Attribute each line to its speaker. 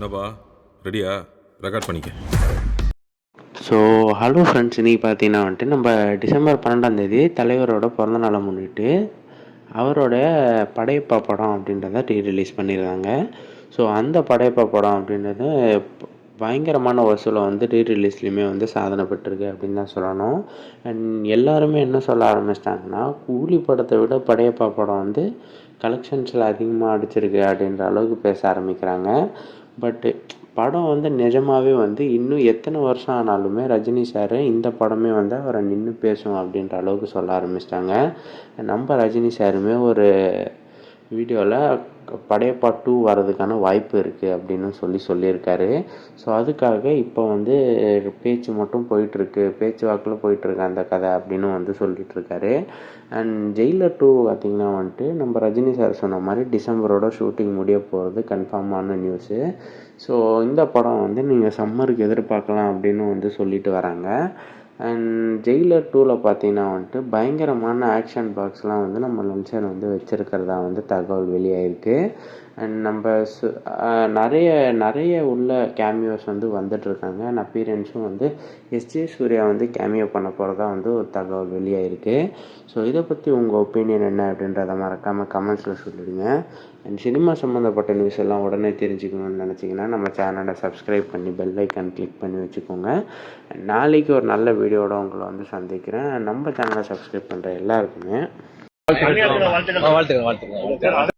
Speaker 1: என்னப்பா? ரெடியா ரெக்கார்ட் பண்ணிக்க.
Speaker 2: ஸோ ஹலோ ஃப்ரெண்ட்ஸ் இன்றைக்கி பார்த்தீங்கன்னா வந்துட்டு நம்ம டிசம்பர் பன்னெண்டாம் தேதி தலைவரோட பிறந்த நாளை முன்னிட்டு அவரோட படையப்பா படம் அப்படின்றத டீ ரிலீஸ் பண்ணியிருக்காங்க. ஸோ அந்த படையப்பா படம் அப்படின்றது பயங்கரமான வசூலை வந்து டீ ரிலீஸ்லையுமே வந்து சாதனை பெற்றிருக்கு அப்படின்னு தான் சொல்லணும். அண்ட் எல்லாருமே என்ன சொல்ல ஆரம்பிச்சிட்டாங்கன்னா கூலி படத்தை விட படையப்பா படம் வந்து கலெக்ஷன்ஸில் அதிகமாக அடிச்சிருக்கு அப்படின்ற அளவுக்கு பேச ஆரம்பிக்கிறாங்க. பட்டு படம் வந்து நிஜமாகவே வந்து இன்னும் எத்தனை வருஷம் ஆனாலுமே ரஜினி சார் இந்த படமே வந்து அவரை நின்று பேசும் அப்படின்ற அளவுக்கு சொல்ல ஆரம்பிச்சிட்டாங்க. நம்ம ரஜினி சாருமே ஒரு வீடியோவில் படையப்பா டூ வர்றதுக்கான வாய்ப்பு இருக்குது அப்படின்னு சொல்லி சொல்லியிருக்காரு. ஸோ அதுக்காக இப்போ வந்து பேச்சு மட்டும் போயிட்டுருக்கு. பேச்சு வாக்கில் போயிட்டுருக்கு அந்த கதை அப்படின்னு வந்து சொல்லிட்டு அண்ட் ஜெயிலர் டூ பார்த்திங்கன்னா வந்துட்டு நம்ம ரஜினி சார் சொன்ன மாதிரி டிசம்பரோட ஷூட்டிங் முடிய போகிறது கன்ஃபார்மான நியூஸு ஸோ இந்த படம் வந்து நீங்கள் சம்மருக்கு எதிர்பார்க்கலாம் அப்படின்னு வந்து சொல்லிட்டு வராங்க. அண்ட் ஜெயிலர் டூவில் பார்த்தீங்கன்னா வந்துட்டு பயங்கரமான ஆக்ஷன் பாக்ஸ்லாம் வந்து நம்ம லன்சன் வந்து வச்சுருக்கிறதா வந்து தகவல் வெளியாயிருக்கு. அண்ட் நம்ம சு- நிறைய நிறைய உள்ள கேமியோஸ் வந்து வந்துட்டுருக்காங்க. அண்ட் அப்பீரியன்ஸும் வந்து எஸ்ஜே சூர்யா வந்து கேமியோ பண்ண போகிறதா வந்து ஒரு தகவல் வெளியாயிருக்கு. ஸோ இதை பற்றி உங்கள் ஒப்பீனியன் என்ன அப்படின்றத மறக்காமல் கமெண்ட்ஸில் சொல்லிடுங்க. அண்ட் சினிமா சம்மந்தப்பட்ட நியூஸ் எல்லாம் உடனே தெரிஞ்சுக்கணும்னு நினச்சிங்கன்னா நம்ம சேனலை சப்ஸ்கிரைப் பண்ணி பெல் ஐக்கான் கிளிக் பண்ணி வச்சுக்கோங்க. நாளைக்கு ஒரு நல்ல வீடியோட உங்களை வந்து சந்திக்கிறேன். நம்ம சேனலை சப்ஸ்கிரைப் பண்ணுற எல்லாருக்குமே
Speaker 3: வாழ்த்துக்கள். வாழ்த்துக்கள்.